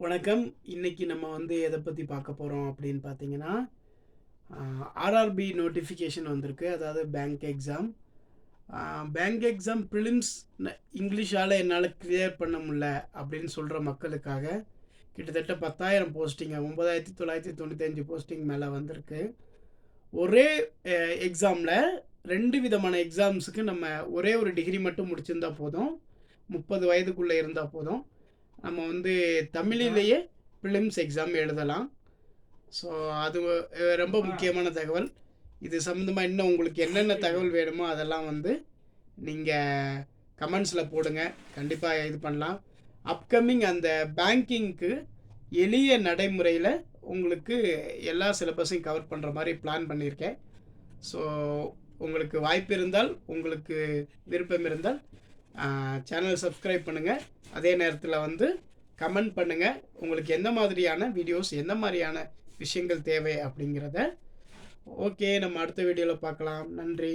வணக்கம். இன்னைக்கு நம்ம வந்து எதை பற்றி பார்க்க போகிறோம் அப்படின்னு பார்த்தீங்கன்னா, ஆர்ஆர்பி நோட்டிஃபிகேஷன் வந்திருக்கு. அதாவது bank exam. Bank exam prelims இங்கிலீஷால் என்னால் கிளியர் பண்ண முடில அப்படின்னு சொல்கிற மக்களுக்காக, கிட்டத்தட்ட பத்தாயிரம் போஸ்டிங்க ஒம்பதாயிரத்தி தொள்ளாயிரத்தி தொண்ணூத்தஞ்சு போஸ்டிங் மேலே வந்திருக்கு. ஒரே எக்ஸாமில் ரெண்டு விதமான எக்ஸாம்ஸுக்கு நம்ம ஒரே ஒரு டிகிரி மட்டும் முடிச்சிருந்தா போதும். முப்பது வயதுக்குள்ளே இருந்தால் போதும். நம்ம வந்து தமிழிலேயே பிரிலிம்ஸ் எக்ஸாம் எழுதலாம். ஸோ அது ரொம்ப முக்கியமான தகவல். இது சம்மந்தமா இன்னும் உங்களுக்கு என்னென்ன தகவல் வேணுமோ அதெல்லாம் வந்து நீங்க கமெண்ட்ஸ்ல போடுங்க. கண்டிப்பா இது பண்ணலாம். அப்கமிங் அந்த பேங்கிங்க்கு எளிய நடைமுறையில உங்களுக்கு எல்லா சிலபஸையும் கவர் பண்ற மாரி பிளான் பண்ணியிருக்கேன். ஸோ உங்களுக்கு வாய்ப்பு இருந்தால், உங்களுக்கு விருப்பம் இருந்தால் சேனல் சப்ஸ்கிரைப் பண்ணுங்க. அதே நேரத்தில் வந்து கமெண்ட் பண்ணுங்கள் உங்களுக்கு எந்த மாதிரியான வீடியோஸ், எந்த மாதிரியான விஷயங்கள் தேவை அப்படிங்கிறத. ஓகே நம்ம அடுத்த வீடியோவில் பார்க்கலாம். நன்றி.